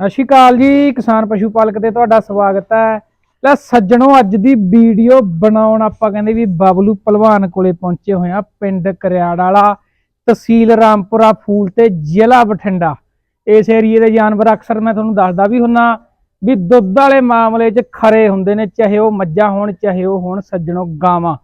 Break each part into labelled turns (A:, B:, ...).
A: ਸਤਿ ਸ਼੍ਰੀ ਅਕਾਲ ਜੀ, ਕਿਸਾਨ ਪਸ਼ੂ ਪਾਲਕ ਤੇ ਤੁਹਾਡਾ ਸਵਾਗਤ ਹੈ। ਲੈ ਸੱਜਣੋ, ਅੱਜ ਦੀ ਵੀਡੀਓ ਬਣਾਉਣ ਆਪਾਂ ਕਹਿੰਦੇ ਵੀ ਬਬਲੂ ਪਹਿਲਵਾਨ ਕੋਲੇ ਪਹੁੰਚੇ ਹੋਏ ਆ ਪਿੰਡ ਕਰਿਆੜ ਵਾਲਾ ਤਹਿਸੀਲ ਰਾਮਪੁਰਾ, ਫੂਲ ਤੇ ਜ਼ਿਲ੍ਹਾ ਬਠਿੰਡਾ। ਇਸ ਏਰੀਏ ਦੇ ਜਾਨਵਰ ਅਕਸਰ ਮੈਂ ਤੁਹਾਨੂੰ ਦੱਸਦਾ ਵੀ ਹੁੰਨਾ ਵੀ ਦੁੱਧ ਵਾਲੇ ਮਾਮਲੇ 'ਚ ਖਰੇ ਹੁੰਦੇ ਨੇ, ਚਾਹੇ ਉਹ ਮੱਝਾਂ ਹੋਣ, ਚਾਹੇ ਉਹ ਹੋਣ ਸੱਜਣੋ ਗਾਵਾਂ।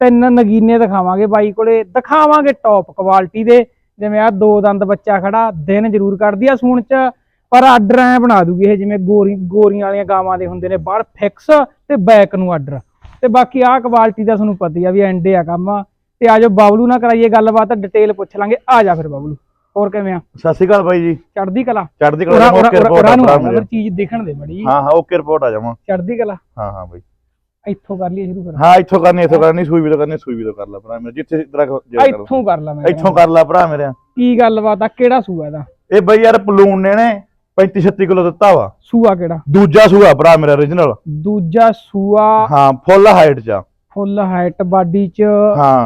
A: ਤਿੰਨ ਨਗੀਨੇ ਦਿਖਾਵਾਂਗੇ ਬਾਈ ਕੋਲੇ, ਦਿਖਾਵਾਂਗੇ ਟੌਪ ਕੁਆਲਿਟੀ ਦੇ। ਜਿਵੇਂ ਆ ਦੋ ਦੰਦ ਬੱਚਾ ਖੜਾ, ਦਿਨ ਜ਼ਰੂਰ ਕੱਢਦੀ ਆ ਸੂਣ 'ਚ। ਪਰ ਆਰਡਰ ਐ ਬਣਾ ਦੂਗੀ ਇਹ ਜਿਵੇਂ ਗੋਰੀ ਗੋਰੀਆਂ ਵਾਲੀਆਂ ਗਾਵਾਂ ਦੇ ਹੁੰਦੇ ਨੇ ਬਾਹਰ ਫਿਕਸ ਤੇ ਬੈਕ ਨੂੰ ਆਰਡਰ। ਤੇ ਬਾਕੀ ਆਹ ਕੁਆਲਿਟੀ ਦਾ ਤੁਹਾਨੂੰ ਪਤਾ ਹੀ ਆ ਵੀ ਐਂਡੇ ਆ ਕੰਮ। ਤੇ ਆਜੋ ਬਾਬਲੂ ਨਾਲ ਕਰਾਈਏ ਗੱਲਬਾਤ ਡਿਟੇਲ ਪੁੱਛ ਲਾਂਗੇ। ਆ ਜਾ ਫਿਰ ਬਾਬਲੂ। ਹੋਰ ਕਿਵੇਂ ਆ?
B: ਸਤਿ ਸ਼੍ਰੀ ਅਕਾਲ ਬਾਈ ਜੀ।
A: ਚੜਦੀ ਕਲਾ।
B: ਚੜ੍ਹਦੀ
A: ਉਰਾ
B: ਕਲਾ ਓਕੇ ਰਿਪੋਰਟ ਆ ਮੇਰੇ
A: ਚੀਜ਼ ਦੇਖਣ ਦੇ ਮੜੀ।
B: ਹਾਂ ਹਾਂ ਓਕੇ ਰਿਪੋਰਟ ਆ ਜਾਵਾਂ।
A: ਚੜਦੀ ਕਲਾ।
B: ਹਾਂ ਹਾਂ ਬਾਈ।
A: ਇੱਥੋਂ ਕਰ ਲਈ ਸ਼ੁਰੂ ਕਰ
B: ਹਾਂ ਇੱਥੋਂ ਕਰਨੀ ਇੱਥੋਂ ਕਰਨੀ ਸੂਈ ਵੀ ਤੋਂ ਕਰਨੀ ਸੂਈ ਵੀ ਤੋਂ ਕਰ ਲੈ ਭਰਾ ਮੇਰੇ ਜਿੱਥੇ ਤੇਰਾ
A: ਇੱਥੋਂ ਕਰ ਲਾ ਮੈਂ।
B: ਇੱਥੋਂ ਕਰ ਲੈ ਭਰਾ ਮੇਰੇ।
A: ਕੀ ਗੱਲਬਾਤ ਆ ਕਿਹੜਾ ਸੂਆ ਇਹਦਾ?
B: ਇਹ ਬਾਈ ਯਾਰ ਪਲੂਨ ਨੇ ਨੇ 35 36 ਕਿਲੋ ਦਿੱਤਾ ਵਾ।
A: ਸੂਆ ਕਿਹੜਾ?
B: ਦੂਜਾ ਸੂਆ ਭਰਾ ਮੇਰਾ origignal
A: ਦੂਜਾ ਸੂਆ
B: ਹਾਂ ਫੁੱਲ ਹਾਈਟ ਚ।
A: ਫੁੱਲ ਹਾਈਟ ਬਾਡੀ ਚ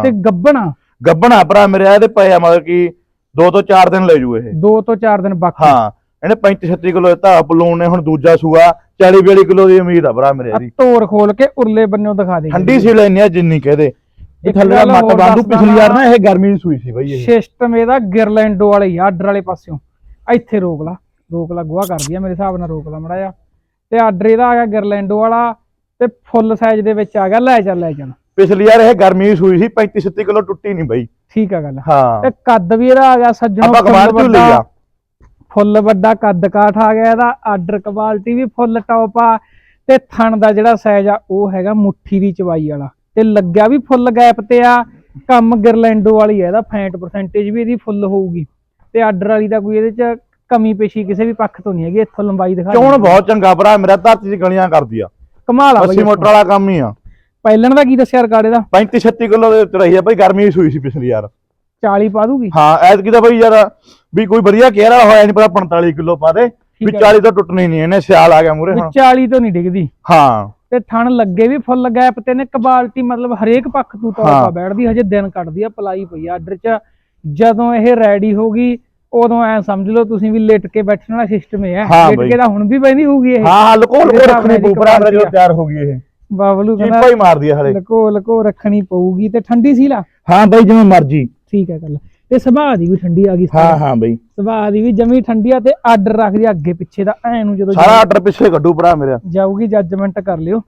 A: ਤੇ ਗੱਬਣਾ?
B: ਗੱਬਣਾ ਭਰਾ ਮੇਰੇ ਇਹਦੇ ਪਏ ਆ ਮਤਲਬ ਕਿ 2 ਤੋਂ 4 ਦਿਨ ਲੈ ਜੂ ਇਹ।
A: ਦੋ ਤੋਂ ਚਾਰ ਦਿਨ ਬਾਕੀ।
B: ਹਾਂ ਇਹਨੇ 35 36 ਕਿਲੋ ਦਿੱਤਾ। ਪਲੂਨ ਨੇ ਹੁਣ ਦੂਜਾ ਸੂਆ 40 42 ਕਿਲੋ ਦੀ ਉਮੀਦ ਆ ਭਰਾ ਮੇਰੇ ਦੀ
A: ਤੋੜ ਖੋਲ ਕੇ ਉਰਲੇ ਬੰਨਿਓ ਦਿਖਾ ਦੇ।
B: ਠੰਡੀ ਸੀ ਲੈਣੀ ਆ ਜਿੰਨੀ ਕਹਦੇ
A: ਇੱਕ
B: ਥੱਲੇ ਮੱਟ
A: ਦੱਸਦਾ
B: ਪਿਛਲੀ ਵਾਰ
A: ਨਾ,
B: ਇਹ ਗਰਮੀ ਦੀ ਸੂਈ ਸੀ ਬਈ ਇਹ।
A: ਸਿਸਟਮ ਇਹਦਾ ਗਿਰਲੈਂਡੋ ਵਾਲੇ ਆਰਡਰ ਵਾਲੇ ਪਾਸਿਓਂ। ਇੱਥੇ ਰੋਕ ਲਾ। ਰੋਕ ਲਾ ਗੋਹਾ ਕਰਦੀ ਆ ਮੇਰੇ ਹਿਸਾਬ ਨਾਲ ਰੋਕ ਲਾ ਮੜਾ ਜਾ ਤੇ ਆਰਡਰ ਇਹਦਾ ਆ ਗਿਆ ਗਿਰਲੈਂਡੋ ਵਾਲਾ ਤੇ ਫੁੱਲ ਸਾਈਜ਼ ਦੇ ਵਿੱਚ ਆ ਗਿਆ ਲੈ ਚੱਲ ਲੈ ਚੱਲ।
B: ਪਿਛਲੀ ਵਾਰ ਇਹ ਗਰਮੀ ਸੂਈ ਸੀ 35 37 ਕਿਲੋ ਟੁੱਟੀ ਨਹੀਂ ਬਈ।
A: ਠੀਕ ਆ ਗੱਲ।
B: ਹਾਂ।
A: ਤੇ ਕੱਦ ਵੀ ਇਹਦਾ ਆ ਗਿਆ ਸੱਜਣੋ
B: ਆਪਾਂ ਕਮਾਲ
A: ਫੁੱਲ ਵੱਡਾ-
B: ਆ।
A: ਫੁੱਲ ਵੱਡਾ ਕੱਦ ਕਾਠ ਆ ਗਿਆ ਇਹਦਾ ਆਰਡਰ ਕੁਆਲਿਟੀ ਵੀ ਫੁੱਲ ਟੌਪ ਆ। ਤੇ ਥਣ ਦਾ ਜਿਹੜਾ ਸਾਈਜ਼ ਆ ਉਹ ਹੈਗਾ ਮੁੱਠੀ ਦੀ ਚਵਾਈ ਵਾਲਾ। ਤੇ ਲੱਗਿਆ ਵੀ ਫੁੱਲ ਗੈਪ ਤੇ ਆ ਕੰਮ ਗਿਰਲੈਂਡੋ ਵਾਲੀ ਹੈ ਇਹਦਾ ਫੈਂਟ ਪਰਸੈਂਟੇਜ ਵੀ ਇਹਦੀ ਫੁੱਲ ਹੋਊਗੀ। ਤੇ ਆਰਡਰ ਵਾਲੀ ਦਾ ਕੋਈ ਇਹਦੇ ਚ ਕਮੀ ਪੇਸ਼ੀ ਕਿਸੇ ਵੀ ਪੱਖ ਤੋਂ ਨਹੀਂ ਹੈਗੀ ਇੱਥੋਂ ਲੰਬਾਈ ਦਿਖਾ
B: ਚੋਣ ਬਹੁਤ ਚੰਗਾ ਭਰਾ ਮੇਰਾ ਧਰਤੀ 'ਚ ਗਲੀਆਂ ਕਰਦੀ ਆ।
A: ਕਮਾਲ ਆ ਬਈ
B: ਮੋਟਰ ਵਾਲਾ ਕੰਮ ਹੀ ਆ।
A: ਪਹਿਲਣ ਦਾ ਕੀ ਦੱਸਿਆ ਰਿਕਾਰਡ ਇਹਦਾ?
B: 35 36 ਕਿਲੋ ਦੇ ਉੱਤੇ ਰਹੀ ਆ ਬਈ ਗਰਮੀ ਸੂਈ ਸੀ ਪਿਛਲੀ ਵਾਰ।
A: 40 ਪਾ ਦੂਗੀ?
B: ਹਾਂ ਐਤਕੀ ਤਾਂ ਬਈ ਯਾਰ ਵੀ ਕੋਈ ਵਧੀਆ ਕੇਰਾ ਹੋਇਆ ਨਹੀਂ ਪਤਾ 45 ਕਿਲੋ ਪਾ ਦੇ ਵੀ
A: ਠੀਕ ਹੈ।
B: 40 ਤੋਂ ਟੁੱਟਣੀ ਨਹੀਂ ਇਹਨੇ ਸਿਆਲ ਆ ਗਿਆ ਮੂਰੇ ਹੁਣ।
A: 40 ਤੋਂ ਨਹੀਂ ਡਿੱਗਦੀ।
B: ਹਾਂ।
A: ਤੇ ਥਣ ਲੱਗੇ ਵੀ ਫੁੱਲ ਗੈਪ ਤੇ ਨੇ ਕੁਆਲਿਟੀ ਮਤਲਬ ਹਰੇਕ ਪੱਖ ਤੋਂ ਆ
B: ਹਾਂ।
A: ਬੈਠਦੀ ਹਜੇ ਦਿਨ ਕੱਢਦੀ ਆ ਪਲਾਈ ਪਈ ਆ ਆਰਡਰ ਚ। ਜਦੋਂ ਇਹ ਰੈਡੀ ਹੋਗੀ ਉਦੋਂ ਐ ਸਮਝ ਲਓ ਤੁਸੀਂ ਵੀ ਲਿਟ ਕੇ ਬੈਠਣ ਵਾਲਾ ਸਿਸਟਮ ਇਹ ਹੈ। ਲਿਟ। ਕੇ ਤਾਂ ਹੁਣ ਵੀ ਬੈਂਦੀ ਹੋਊਗੀ ਇਹ।
B: ਹਾਂ ਹਾਂ ਲਕੋ ਲਕੋ ਰੱਖਣੀ ਮੇਰਾ ਜਦੋਂ
A: ਇਹਦੀ
B: ਤਿਆਰ ਹੋ ਗਈ ਇਹ।
A: ਬਾਬਲੂ ਕਹਿੰਦਾ
B: ਚੀਪਾ ਹੀ ਮਾਰਦੀ ਹਲੇ
A: ਲਕੋ ਲਕੋ ਰੱਖਣੀ ਪਊਗੀ ਤੇ ਠੰਡੀ ਸੀ ਲਾ।
B: ਹਾਂ ਬਈ ਜਿਵੇਂ ਮਰਜ਼ੀ।
A: ਠੀਕ ਹੈ ਗੱਲ। ਤੇ ਸੁਭਾਅ ਦੀ ਵੀ ਠੰਡੀ ਆ ਗਈ
B: ਹਾਂ ਹਾਂ ਬਈ।
A: ਸੁਭਾਅ ਦੀ ਵੀ ਜਮੀ ਠੰਡੀ ਆ ਤੇ ਆਰਡਰ ਰੱਖਦੀ ਅੱਗੇ ਪਿੱਛੇ ਦਾ। ਐ ਨੂੰ ਜਦੋਂ
B: ਸਾਰਾ ਆਰਡਰ ਪਿੱਛੇ ਕੱਢੂ ਭਰਾ ਮੇਰਾ।
A: ਜਾਊਗੀ ਜੱਜਮੈਂਟ ਕਰ ਲਿਓ।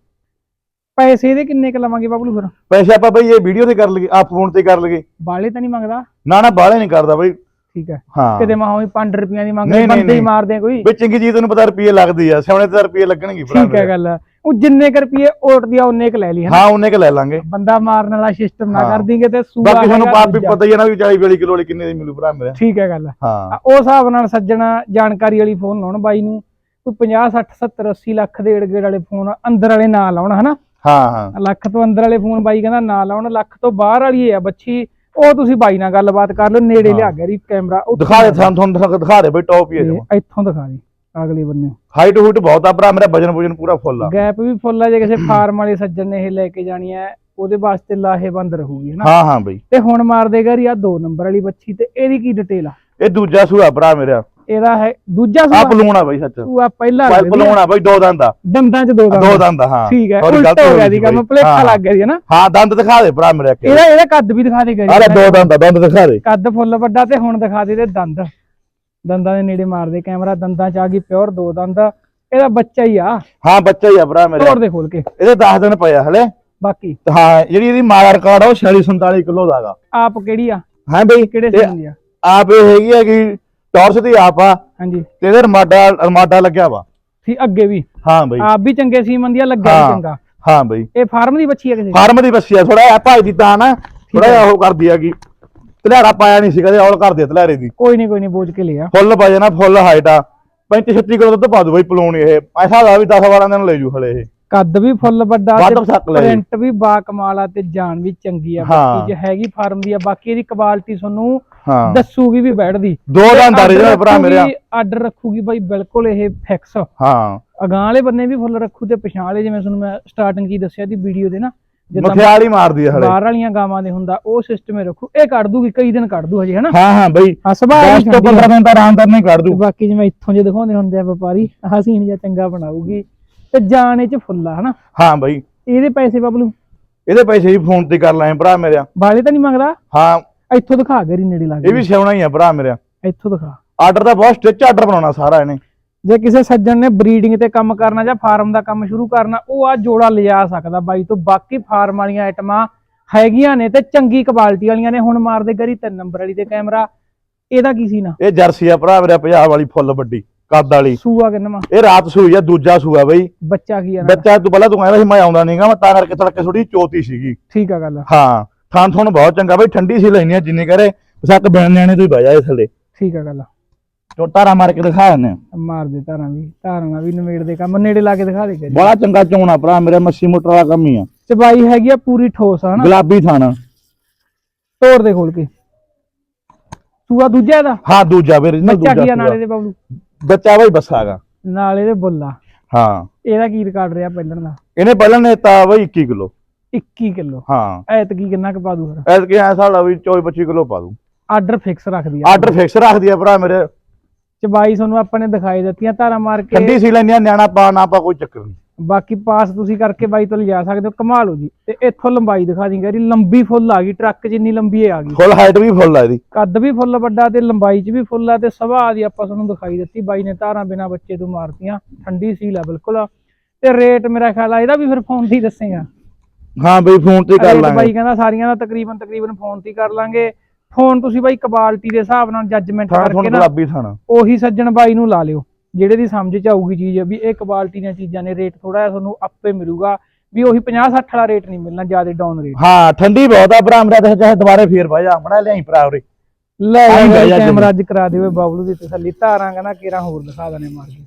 A: ਪੈਸੇ ਇਹਦੇ ਕਿੰਨੇ ਕ ਲਵਾਂਗੇ ਬਾਬਲੂ ਫਿਰ?
B: ਪੈਸੇ ਆਪਾਂ ਬਈ ਇਹ ਵੀਡੀਓ ਤੇ ਕਰ ਲਈਏ ਆ ਫੋਨ ਤੇ ਕਰ ਲਈਏ।
A: ਬਾਲੇ ਤਾਂ ਨਹੀਂ ਮੰਗਦਾ।
B: ਨਾ ਨਾ ਬਾਹਲੇ ਨਹੀਂ ਕਰਦਾ ਬਈ।
A: ਠੀਕ ਹੈ।
B: ਹਾਂ।
A: ਕਿਤੇ ਮਾਂ ਵੀ 5 ਰੁਪਈਆਂ ਦੀ ਮੰਗਦੇ
B: ਨਹੀਂ, ਨਹੀਂ,
A: ਬੰਦੇ ਹੀ
B: ਨਹੀਂ।
A: ਮਾਰਦੇ ਆ ਕੋਈ।
B: ਬਈ ਚੰਗੀ ਚੀਜ਼ ਤੈਨੂੰ ਪਤਾ ਰੁਪਏ ਲੱਗਦੀ ਆ ਸੋਨੇ ਤੇ ਰੁਪਏ ਲੱਗਣਗੇ ਭਰਾ
A: ਠੀਕ ਹੈ
B: ਮੇਰੇ।
A: ਗੱਲ। ਉਹ ਜਿੰਨੇ ਕ ਰੁਪਏ ਓਟਦੀ ਆ ਉਹਨੇ ਕ ਲੈ ਲਈ ਹਨਾ?
B: ਹਾਂ ਉਹਨੇ ਕ ਲੈ ਲਾਂਗੇ।
A: ਬੰਦਾ ਮਾਰਨ ਵਾਲਾ ਸਿਸਟਮ ਨਾ
B: ਹਾਂ।
A: ਕਰ ਦਿੰਗੇ ਤੇ ਸੂਆ
B: ਬਾਕੀ ਤੁਹਾਨੂੰ
A: ਹੈਗਾ
B: ਪਾਪ ਵੀ
A: ਦੂਜਾ।
B: ਪਤਾ ਹੀ ਹੈ ਨਾ ਵੀ 40 40 ਕਿਲੋ ਵਾਲੀ ਕਿੰਨੇ ਦੀ ਮਿਲੂ ਭਰਾ ਮੇਰਾ।
A: ਠੀਕ ਹੈ ਗੱਲ।
B: ਹਾਂ।
A: ਆ, ਉਹ ਹਿਸਾਬ ਨਾਲ ਸੱਜਣਾ ਜਾਣਕਾਰੀ ਵਾਲੀ ਫੋਨ ਲਾਉਣ ਬਾਈ ਨੂੰ। ਕੋਈ 50 60 70 80 ਲੱਖ ਦੇ ਏੜ ਗੇੜ ਵਾਲੇ ਫੋਨ ਅੰਦਰ ਵਾਲੇ ਨਾ ਲਾਉਣ ਹਨਾ?
B: ਹਾਂ ਹਾਂ।
A: ਲੱਖ ਤੋਂ ਅੰਦਰ ਵਾਲੇ ਫੋਨ ਬਾਈ ਕਹਿੰਦਾ ਨਾ ਲਾਉਣ ਲੱਖ ਤੋਂ ਬਾਹਰ ਵਾਲੀ ਹੈ ਬੱਚੀ ਉਹ ਤੁਸੀਂ ਬਾਈ ਨਾਲ ਗੱਲਬਾਤ ਕਰ ਲਓ ਨੇੜੇ ਲਿਆ ਗਿਆ ਰੀ ਕੈਮਰਾ
B: ਦਿਖਾ ਦੇ ਸਾਨੂੰ ਤੁਹਾਨੂੰ ਦਿਖਾ- ਦਿਖਾ ਦੇ ਬਈ ਟੌਪ ਹੀ ਹੈ
A: ਤੇ ਇੱਥੋਂ ਦਿਖਾ ਦੇ ਅਗਲੇ ਬੰਨੇ
B: ਹਾਈਟ ਹੂਟ ਬਹੁਤ ਆ ਭਰਾ ਮੇਰਾ ਵਜਨ ਵਜਨ ਪੂਰਾ ਫੁੱਲ ਆ।
A: ਗੈਪ ਵੀ ਫੁੱਲ ਆ ਜੇ ਕਿਸੇ ਫਾਰਮ ਵਾਲੇ ਸੱਜਣ ਨੇ ਇਹ ਲੈ ਕੇ ਜਾਣੀ ਹੈ ਉਹਦੇ ਵਾਸਤੇ ਲਾਹੇਬੰਦ ਰਹੂਗੀ ਹਨਾ
B: ਹਾਂ ਹਾਂ ਬਈ।
A: ਤੇ ਹੁਣ ਮਾਰ ਦੇਗਾ ਰੀ ਆ ਦੋ ਨੰਬਰ ਵਾਲੀ ਬੱਚੀ ਤੇ ਇਹਦੀ ਕੀ ਡਿਟੇਲ ਆ?
B: ਇਹ ਦੂਜਾ ਸੂਆ ਭਰਾ ਮੇਰਾ।
A: ਇਹਦਾ ਹੈ ਦੂਜਾ
B: ਆ
A: ਸੂਆ
B: ਪਲੂਣਾ ਬਈ ਸੱਚ।
A: ਸੂਆ ਪਹਿਲਾ ਆ।
B: ਪਲੂਣਾ ਬਈ ਦੋ ਦੰਦ ਆ।
A: ਦੰਦਾਂ ਚ ਦੋ
B: ਦੋ
A: ਦੰਦ
B: ਦੰਦ ਆ, ਹਾਂ।
A: ਠੀਕ ਹੈ ਉਲਟ
B: ਗਲਤੀ
A: ਹੋ ਗਿਆ
B: ਗਈ
A: ਦੀ ਕੰਮ
B: ਬਾਈ।
A: ਭੁਲੇਖਾ। ਲੱਗ ਗਿਆ ਸੀ ਹਨਾ
B: ਹਾਂ ਦੰਦ ਦਿਖਾ ਦੇ ਭਰਾ ਮੇਰੇ ਅੱਗੇ।
A: ਇਹਦਾ ਇਹਦਾ ਕੱਦ ਵੀ ਦਿਖਾ ਦੇ
B: ਅਰੇ
A: ਕਰੀ
B: ਦੋ ਦੰਦ ਆ, ਦੰਦ ਦਿਖਾ ਦੇ।
A: ਕੱਦ ਫੁੱਲ ਵੱਡਾ ਤੇ ਹੁਣ ਦਿਖਾ ਦੇ ਤੇ ਦੰਦ। ਦੰਦਾਂ ਦੇ ਨੇੜੇ ਮਾਰਦੇ ਕੈਮਰਾ ਦੰਦਾਂ ਚ ਆ ਗਈ ਪਿਓਰ ਦੋ ਦੰਦ। ਇਹਦਾ ਬੱਚਾ ਹੀ ਆ।
B: ਹਾਂ ਬੱਚਾ ਹੀ ਆ ਭਰਾ ਮੇਰਾ।
A: ਤੋੜ ਦੇ ਖੋਲ ਕੇ।
B: ਇਹਦੇ 10 ਦਿਨ ਪਏ ਆ ਹਲੇ।
A: ਬਾਕੀ।
B: ਹਾਂ ਜਿਹੜੀ ਇਹਦੀ ਮਾਰ ਰਿਕਾਰਡ ਆ ਉਹ 46 47 ਕਿਲੋ ਦਾਗਾ
A: ਆਪ ਕਿਹੜੀ ਆ?
B: ਹਾਂ ਬਈ?
A: ਕਿਹੜੇ ਦੀ ਆ?
B: ਆਪ ਇਹ ਹੈਗੀ ਹੈਗੀ ਟੌਰਸ ਦੀ ਆਪ ਆ
A: ਹਾਂਜੀ।
B: ਤੇ ਇਹਦੇ ਰਮਾਡਾ ਰਮਾਡਾ ਲੱਗਿਆ ਵਾ।
A: ਠੀਕ ਅੱਗੇ ਵੀ।
B: ਹਾਂ ਬਈ।
A: ਆਪ ਵੀ ਚੰਗੇ ਸੀਮਨ ਦੀ ਆ ਲੱਗਿਆ
B: ਹਾਂ।
A: ਚੰਗਾ।
B: ਹਾਂ ਬਈ।
A: ਇਹ ਫਾਰਮ ਦੀ ਬੱਚੀ ਆ ਕਿਸੇ
B: ਫਾਰਮ ਦੀ ਬੱਸੀ ਆ ਥੋੜਾ ਜਿਹਾ ਭਾਈ ਦੀ ਤਾਂ ਨਾ ਥੋੜਾ ਜਿਹਾ ਉਹ ਕਰਦੀ ਹੈਗੀ। ਤਲੇੜਾ ਪਾਇਆ ਨਹੀਂ ਸੀ ਕਦੇ ਔਲ ਕਰਦੀ ਆ ਤਲੇੜੇ ਦੀ।
A: ਕੋਈ ਨਹੀਂ ਕੋਈ ਨਹੀਂ ਬੋਝ ਕੇ ਲਿਆ।
B: ਫੁੱਲ ਵਜਨ ਆ ਫੁੱਲ ਹਾਈਟ ਆ। 35 36 ਕਿਲੋ ਦੁੱਧ ਪਾ ਦੂ ਬਈ ਪਲੂਣ ਇਹ। ਐਸਾ ਦਾ ਵੀ 10 12 ਦਿਨ ਲੈ ਜੂ ਹਲੇ ਇਹ।
A: ਕੱਦ ਵੀ ਫੁੱਲ ਵੱਡਾ
B: ਵੱਧ ਸੱਕ ਲੈ ਜੀ।
A: ਪ੍ਰਿੰਟ ਵੀ ਬਾ ਕਮਾਲ ਆ ਤੇ ਜਾਨ ਵੀ ਚੰਗੀ ਆ। ਬਾਕੀ ਜੇ ਹੈਗੀ ਫਾਰਮ ਦੀ ਆ ਬਾਕੀ ਇਹਦੀ ਕੁਆਲਿਟੀ ਤੁਹਾਨੂੰ
B: ਹਾਂ।
A: ਦੱਸੂਗੀ ਵੀ ਬੈਠਦੀ।
B: ਦੋ ਦੰਦ ਆ ਰਹੇ ਭਰਾ ਮੇਰੇ।
A: ਆਰਡਰ ਰੱਖੂਗੀ ਬਾਈ ਬਿਲਕੁਲ ਇਹ ਫਿਕਸ
B: ਹਾਂ।
A: ਅਗਾਂ ਵਾਲੇ ਬੰਨੇ ਵੀ ਫੁੱਲ ਰੱਖੂ ਤੇ ਪਛਾਣ ਵਾਲੇ ਜਿਵੇਂ ਤੁਹਾਨੂੰ ਮੈਂ ਸਟਾਰਟਿੰਗ ਕੀ ਦੱਸਿਆ ਦੀ ਵੀਡੀਓ ਦੇ ਨਾ
B: ਮਖਿਆਲ ਹੀ ਮਾਰਦੀ ਆ ਹਲੇ।
A: ਬਾਹਰ ਵਾਲੀਆਂ ਗਾਵਾਂ ਦੇ ਹੁੰਦਾ ਉਹ ਸਿਸਟਮ ਰੱਖੂ। ਇਹ ਕੱਢ ਦੂਗੀ ਕਈ ਦਿਨ ਕੱਢ ਦੂ ਹਜੇ ਹਨਾ?
B: ਹਾਂ ਹਾਂ ਬਈ।
A: ਆ ਸੁਭਾਅ
B: 10
A: ਦੀ
B: ਤੋਂ
A: ਠੰਡੀ ਆ।
B: 15 ਦਿਨ ਤਾਂ ਆਰਾਮ ਕੱਢ ਦੂ।
A: ਬਾਕੀ ਜਿਵੇਂ ਇੱਥੋਂ ਜੇ ਦਿਖਾਉਂਦੇ ਹੁੰਦੇ ਆ ਵਪਾਰੀ ਆਹ ਸੀਨ ਜਿਹਾ ਚੰਗਾ ਬਣਾਊਗੀ। ਤੇ ਜਾਣੇ ਚ ਫੁੱਲਾ ਹਨਾ?
B: ਹਾਂ ਬਈ।
A: ਇਹਦੇ ਪੈਸੇ ਬਬਲੂ?
B: ਇਹਦੇ ਪੈਸੇ ਵੀ ਫੋਨ ਤੇ ਕਰ ਲਾਏ ਭਰਾ ਮੇਰਿਆ।
A: ਬਾਲੇ ਤਾਂ ਨਹੀਂ ਮੰਗਦਾ?
B: ਹਾਂ।
A: ਇੱਥੋਂ ਦਿਖਾ ਗਰੀ ਨੇੜੇ ਲੱਗ
B: ਇਹ ਵੀ ਸਿਉਣਾ ਹੀ ਆ ਭਰਾ ਮੇਰਿਆ।
A: ਇੱਥੋਂ ਦਿਖਾ।
B: ਆਰਡਰ ਤਾਂ ਬਹੁਤ ਸਟਿਚ ਆਰਡਰ ਬਣਾਉਣਾ ਸਾਰਾ ਇਹਨੇ।
A: ਜੇ ਕਿਸੇ ਸੱਜਣ ਨੇ ਬਰੀਡਿੰਗ ਤੇ ਕੰਮ ਕਰਨਾ ਜਾਂ ਫਾਰਮ ਦਾ ਕੰਮ ਸ਼ੁਰੂ ਕਰਨਾ ਉਹ ਆ ਜੋੜਾ ਲਿਜਾ ਸਕਦਾ ਬਾਈ ਤੋਂ। ਬਾਕੀ ਫਾਰਮ ਵਾਲੀਆਂ ਆਈਟਮਾਂ ਹੈਗੀਆਂ ਨੇ ਤੇ ਚੰਗੀ ਕੁਆਲਿਟੀ ਵਾਲੀਆਂ ਨੇ। ਹੁਣ ਮਾਰਦੇ ਗਰੀ ਤਿੰਨ ਨੰਬਰ ਵਾਲੀ ਤੇ ਕੈਮਰਾ। ਇਹਦਾ ਕੀ ਸੀ ਨਾ
B: ਇਹ ਜਰਸੀ ਆ ਭਰਾ ਮੇਰਾ ਪੰਜਾਬ ਵਾਲੀ ਫੁੱਲ ਵੱਡੀ। ਕੱਦ ਵਾਲੀ।
A: ਸੂਆ ਕਿੰਨਾ
B: ਇਹ ਰਾਤ ਸੂਈ ਆ ਦੂਜਾ ਸੂਆ ਬਈ।
A: ਬੱਚਾ ਕੀ ਆ ਨਾ
B: ਬੱਚਾ ਤੂੰ ਪਹਿਲਾਂ ਤੂੰ ਕਹਿੰਦਾ ਸੀ ਮੈਂ ਆਉਂਦਾ ਨਹੀਂਗਾ ਮੈਂ ਤਾਂ ਕਰਕੇ ਤੜਕੇ ਥੋੜੀ ਚੋਤੀ ਸੀਗੀ।
A: ਠੀਕ ਆ ਗੱਲ।
B: ਹਾਂ ਥਾਂ ਥੋਣ ਬਹੁਤ ਚੰਗਾ ਬਈ ਠੰਡੀ ਸੀ ਲੈਣੀ ਆ ਜਿੰਨੀ ਕਰੇ ਸੱਕ ਬਣ ਨਿਆਣੇ ਤੋਂ ਬਹਿ ਜਾ ਥੱਲੇ।
A: ਠੀਕ ਆ ਗੱਲ।
B: ਤਾਰਾ ਮਾਰ ਕੇ ਦਿਖਾ ਆ।
A: ਮਾਰ ਦੇ ਧਾਰਾਂ ਵੀ ਧਾਰਾਂ ਵੀ ਨਵੇੜ ਦੇ ਕੰਮ ਨੇੜੇ ਲਾ ਕੇ ਦਿਖਾ ਦੇ
B: ਬੜਾ ਚੰਗਾ ਚੋਣਾ ਭਰਾ ਮੇਰੇ ਮੱਛੀ ਮੋਟਰ ਵਾਲਾ ਕੰਮ ਹੀ ਆ।
A: ਚਬਾਈ ਹੈਗੀ ਆ ਪੂਰੀ ਠੋਸ ਆ ਹਨਾ
B: ਗੁਲਾਬੀ ਥਾਣਾ
A: ਤੋੜ ਦੇ ਖੋਲ ਕੇ। ਸੂਆ ਦੂਜਾ ਇਹਦਾ?
B: ਹਾਂ ਦੂਜਾ ਵੀਰ ਨਾ
A: ਬੱਚਾ
B: ਦੂਜਾ
A: ਕੀ ਆ ਨਾਲੇ। ਦੇ ਬਬਲੂ
B: ਬੱਚਾ ਬਈ ਬੱਸਾਗਾ
A: ਨਾਲੇ ਦੇ ਬੁੱਲਾ
B: ਹਾਂ।
A: ਇਹਦਾ ਕੀ ਰਿਕਾਰਡ ਰਿਹਾ ਪਹਿਲਣ ਦਾ?
B: ਇਹਨੇ ਪਹਿਲਾਂ ਨੇ ਤਾਂ ਬਈ 21 ਕਿਲੋ।
A: 21 ਕਿਲੋ।
B: ਹਾਂ।
A: ਐਤ ਕੀ ਕਿੰਨਾ ਕੁ ਪਾ ਦੂ ਫਿਰ?
B: ਐਸ ਕਿ ਐਸਾ ਲਾ ਵੀ 24 25 ਕਿਲੋ ਪਾ ਦੂੰ।
A: ਆਰਡਰ ਫਿਕਸ ਰੱਖਦੀ ਆ।
B: ਆਰਡਰ ਫਿਕਸ ਰੱਖਦੀ ਆ ਭਰਾ ਮੇਰੇ।
A: ਚਬਾਈ ਤੁਹਾਨੂੰ ਆਪਾਂ ਨੇ ਦਿਖਾਈ ਦਿੱਤੀਆਂ ਧਾਰਾਂ ਮਾਰ ਕੇ।
B: ਠੰਡੀ ਸੀ ਲੈਣੀ ਆ ਨਿਆਣਾ ਪਾ ਨਾ ਪਾ ਕੋਈ ਚੱਕਰ ਨਹੀਂ
A: ਬਾਕੀ ਪਾਸ ਤੁਸੀਂ ਕਰਕੇ ਬਾਈ ਤੋਂ ਲਿਜਾ ਸਕਦੇ ਹੋ ਕਮਾ ਲਓ ਜੀ। ਤੇ ਇੱਥੋਂ ਲੰਬਾਈ ਦਿਖਾ ਦਿੰਗਾ ਜੀ ਲੰਬੀ ਫੁੱਲ ਆ ਗਈ ਟਰੱਕ ਜਿੰਨੀ ਲੰਬੀ ਇਹ ਆ ਗਈ।
B: ਫੁੱਲ ਹਾਈਟ ਵੀ ਫੁੱਲ ਆ ਇਹਦੀ।
A: ਕੱਦ ਵੀ ਫੁੱਲ ਵੱਡਾ ਤੇ ਲੰਬਾਈ 'ਚ ਵੀ ਫੁੱਲ ਆ ਤੇ ਸੁਭਾਅ ਦੀ ਆਪਾਂ ਤੁਹਾਨੂੰ ਦਿਖਾਈ ਦਿੱਤੀ। ਬਾਈ ਨੇ ਧਾਰਾਂ ਬਿਨਾ ਬੱਚੇ ਤੋਂ ਮਾਰਤੀਆਂ ਠੰਡੀ ਸੀਲ ਆ ਬਿਲਕੁਲ। ਤੇ ਰੇਟ ਮੇਰਾ ਖਿਆਲ ਆ ਇਹਦਾ ਵੀ ਫਿਰ ਫੋਨ ਤੇ ਹੀ ਦੱਸੇਗਾ
B: ਹਾਂ ਬਈ ਫੋਨ ਤੇ ਕਰ ਲਾਂਗੇ।
A: ਬਾਈ ਕਹਿੰਦਾ ਸਾਰੀਆਂ ਦਾ ਤਕਰੀਬਨ ਤਕਰੀਬਨ ਫੋਨ ਤੇ ਹੀ ਕਰ ਲਾਂਗੇ। ਫੋਨ ਤੁਸੀਂ ਬਾਈ ਕੁਆਲਿਟੀ ਦੇ ਹਿਸਾਬ ਨਾਲ ਜੱਜਮੈਂਟ ਕਰਕੇ ਨਾ
B: ਗੁਲਾਬੀ ਥਾਣਾ
A: ਉਹੀ ਸੱਜਣ ਬਾਈ ਨੂੰ ਲਾ ਲਿਓ। ਜਿਹੜੇ ਦੀ ਸਮਝ ਚ ਆਊਗੀ ਚੀਜ਼ ਵੀ ਇਹ ਕੁਆਲਿਟੀ ਦੀਆਂ ਚੀਜ਼ਾਂ ਨੇ ਰੇਟ ਥੋੜਾ ਜਿਹਾ ਤੁਹਾਨੂੰ ਆਪੇ ਮਿਲੂਗਾ ਵੀ ਉਹੀ 50 60 ਵਾਲਾ ਰੇਟ ਨਹੀਂ ਮਿਲਣਾ ਜ਼ਿਆਦਾ ਡਾਊਨ ਰੇਟ
B: ਹਾਂ ਠੰਡੀ ਬਹੁਤ ਆ ਭਰਾ ਮੇਰਾ ਤੇ ਚਾਹੇ ਦੁਬਾਰੇ ਫੇਰ ਬਹਿ ਜਾ ਬਣਾ ਲਿਆਈ ਭਰਾ ਉਰੇ।
A: ਲੈ ਕੈਮਰਾ ਅੱਜ ਕਰਾ ਦਿਓ ਬਾਬਲੂ ਦੀ ਤਸੱਲੀ ਧਾਰਾਂ ਕਹਿੰਦਾ ਕਿਹੜਾ ਹੋਰ ਦਿਖਾ ਦਨੇ ਮਾਰ ਕੇ।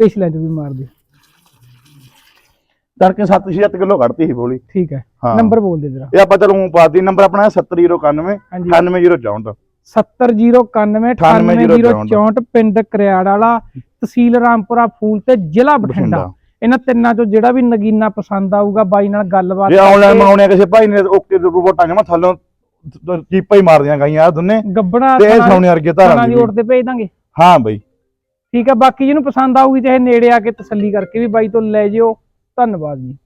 A: ਪਿਛਲੇ ਚ ਵੀ ਮਾਰ ਦੇ।
B: ਤੜਕੇ 7-7 ਕਿਲੋ ਕੱਢਤੀ ਸੀ ਬੋਲੀ।
A: ਠੀਕ ਹੈ। ਨੰਬਰ ਬੋਲ ਦੇ ਜਰਾ।
B: ਇਹ ਆਪਾਂ ਚਲੋ ਪਾਤੀ ਨੰਬਰ ਆਪਣਾ 70091
A: ਹਾਂਜੀ।
B: 98064
A: 70091 98064 ਪਿੰਡ ਕਰਿਆੜ ਵਾਲਾ ਤਹਿਸੀਲ ਰਾਮਪੁਰਾ ਫੂਲ ਤੇ ਜ਼ਿਲ੍ਹਾ ਬਠਿੰਡਾ। ਇਹਨਾਂ ਤਿੰਨਾਂ ਚੋਂ ਜਿਹੜਾ ਵੀ ਨਗੀਨਾ ਪਸੰਦ ਆਊਗਾ ਬਾਈ ਨਾਲ ਗੱਲਬਾਤ
B: ਜੇ ਆਨਲਾਈਨ ਮੰਗਾਉਣੇ ਕਿਸੇ ਭਾਈ ਨੇ ਓਕੇ ਰੋਬੋਟਾਂ ਜਮਾ ਥੱਲੋਂ ਚੀਪਾ ਹੀ ਮਾਰਦੀਆਂ ਗਾਈਆਂ ਆ ਦੋਨੇ।
A: ਗੱਬਣਾ
B: ਤੇ ਸੌਣੇ ਵਰਗੇ ਧਾਰਾਂ ਦੀ
A: ਓਟ ਤੇ ਭੇਜ ਦਾਂਗੇ।
B: ਹਾਂ ਬਈ।
A: ਠੀਕ ਹੈ ਬਾਕੀ ਜਿਹਨੂੰ ਪਸੰਦ ਆਊਗੀ ਚਾਹੇ ਨੇੜੇ ਆ ਕੇ ਤਸੱਲੀ ਕਰਕੇ ਵੀ ਬਾਈ ਤੋਂ ਲੈ ਜਿਓ। ਧੰਨਵਾਦ ਜੀ।